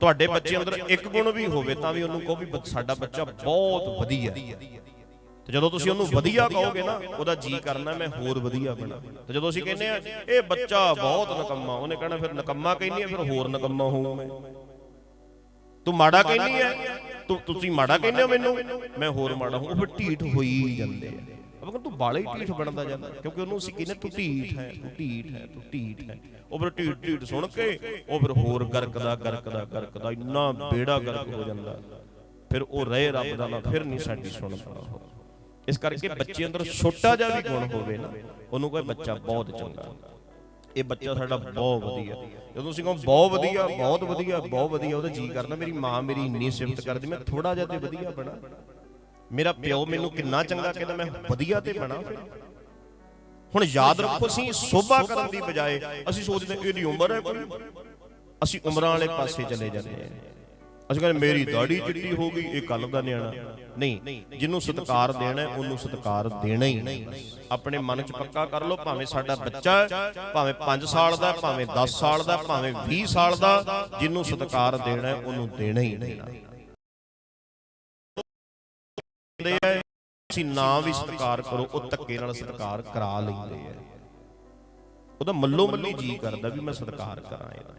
ਤੁਹਾਡੇ ਬੱਚੇ ਅੰਦਰ ਇੱਕ ਗੁਣ ਵੀ ਹੋਵੇ ਤਾਂ ਵੀ ਉਹਨੂੰ ਕਹੋ ਵੀ ਸਾਡਾ ਬੱਚਾ ਬਹੁਤ ਵਧੀਆ ਤੇ ਜਦੋਂ ਤੁਸੀਂ ਉਹਨੂੰ ਵਧੀਆ ਕਹੋਗੇ ਨਾ, ਉਹਦਾ ਜੀ ਕਰਨਾ ਮੈਂ ਹੋਰ ਵਧੀਆ ਬਣਾ। ਤੇ ਜਦੋਂ ਅਸੀਂ ਕਹਿੰਦੇ ਆ ਇਹ ਬੱਚਾ ਬਹੁਤ ਨਕੰਮਾ ਉਹਨੇ ਕਹਿਣਾ ਫਿਰ ਨਕੰਮਾ ਕਹਿੰਦੀ ਆ, ਫਿਰ ਹੋਰ ਨਕੰਮਾ ਹੋਊ ਮੈਂ। ਤੂੰ ਮਾੜਾ ਕਹਿੰਦੀ ਐ ਤੂੰ ਤੁਸੀਂ ਮਾੜਾ ਕਹਿੰਦੇ ਹੋ ਮੈਨੂੰ? ਮੈਂ ਹੋਰ ਮਾੜਾ ਹੂੰ ਉਹ ਫਿਰ ਢੀਠ ਹੋਈ ਜਾਂਦੇ ਆ। ਅਬ ਤੂੰ ਬਾਲਾ ਹੀ ਢੀਠ ਬਣਦਾ ਜਾਂਦਾ, ਕਿਉਂਕਿ ਉਹਨੂੰ ਅਸੀਂ ਕਹਿੰਦੇ ਤੂੰ ਢੀਠ ਹੈ, ਤੂੰ ਢੀਠ ਹੈ, ਤੂੰ ਢੀਠ ਹੈ। ਉਹ ਫਿਰ ਢੀਠ ਢੀਠ ਸੁਣ ਕੇ, ਉਹ ਫਿਰ ਹੋਰ ਗਰਕਦਾ ਗਰਕਦਾ ਗਰਕਦਾ, ਇੰਨਾ ਬੇੜਾ ਗਰਕ ਹੋ ਜਾਂਦਾ। ਫਿਰ ਉਹ ਰਹੇ ਰੱਬ ਦਾ ਨਾ, ਫਿਰ ਨਹੀਂ ਸਾਡੀ ਸੁਣਦਾ ਉਹ। ਇਸ ਕਰਕੇ ਬੱਚੇ ਅੰਦਰ ਛੋਟਾ ਜਿਹਾ ਵੀ ਗੁਣ ਹੋਵੇ ਨਾ, ਉਹਨੂੰ ਕੋਈ ਬੱਚਾ ਬਹੁਤ ਚੰਗਾ। ਇਹ ਬੱਚਾ ਸਾਡਾ ਬਹੁਤ ਵਧੀਆ। ਜਦੋਂ ਤੁਸੀਂ ਕਹੋ ਬਹੁਤ ਵਧੀਆ ਬਹੁਤ ਵਧੀਆ ਬਹੁਤ ਵਧੀਆ, ਉਹਦਾ ਜੀ ਕਰਦਾ, ਮੇਰੀ ਮਾਂ ਮੇਰੀ ਇੰਨੀ ਸਿਫਤ ਕਰਦੀ, ਮੈਂ ਥੋੜਾ ਜਿਹਾ ਤੇ ਵਧੀਆ ਬਣਾ। ਮੇਰਾ ਪਿਓ ਮੈਨੂੰ ਕਿੰਨਾ ਚੰਗਾ ਕਹਿੰਦਾ ਮੈਂ ਵਧੀਆ ਤੇ ਬਣਾ ਫਿਰ। ਹੁਣ ਯਾਦ ਰੱਖੋ ਅਸੀਂ ਸੋਭਾ ਕਰਨ ਦੀ ਬਜਾਏ ਅਸੀਂ ਸੋਚਦੇ ਇਹਦੀ ਉਮਰ ਹੈ ਕੋਈ। ਅਸੀਂ ਉਮਰਾਂ ਵਾਲੇ ਪਾਸੇ ਚਲੇ ਜਾਂਦੇ ਹਾਂ। ਅਸੀਂ ਕਹਿੰਦੇ ਮੇਰੀ ਦਾੜੀ ਚਿੱਟੀ ਹੋ ਗਈ ਇਹ ਕੱਲ ਦਾ ਨਿਆਣਾ। ਨਹੀਂ ਜਿਹਨੂੰ ਸਤਿਕਾਰ ਦੇਣਾ ਉਹਨੂੰ ਸਤਿਕਾਰ ਦੇਣਾ ਹੀ ਆਪਣੇ ਮਨ 'ਚ ਪੱਕਾ ਕਰ ਲਓ ਭਾਵੇਂ ਸਾਡਾ ਬੱਚਾ ਭਾਵੇਂ 5 ਸਾਲ ਦਾ ਭਾਵੇਂ 10 ਸਾਲ ਦਾ ਭਾਵੇਂ 20 ਸਾਲ ਦਾ ਜਿਹਨੂੰ ਸਤਿਕਾਰ ਦੇਣਾ ਉਹਨੂੰ ਦੇਣਾ ਹੀ ਦੇਣਾ ਕਹਿੰਦੇ ਆ, ਤੁਸੀਂ ਨਾ ਵੀ ਸਤਿਕਾਰ ਕਰੋ, ਉਹ ਧੱਕੇ ਨਾਲ ਸਤਿਕਾਰ ਕਰਾ ਲੈਂਦੇ ਆ। ਉਹਦਾ ਮੱਲੋ ਮੱਲੀ ਜੀ ਕਰਦਾ ਵੀ ਮੈਂ ਸਤਿਕਾਰ ਕਰਾਂ ਇਹਦਾ।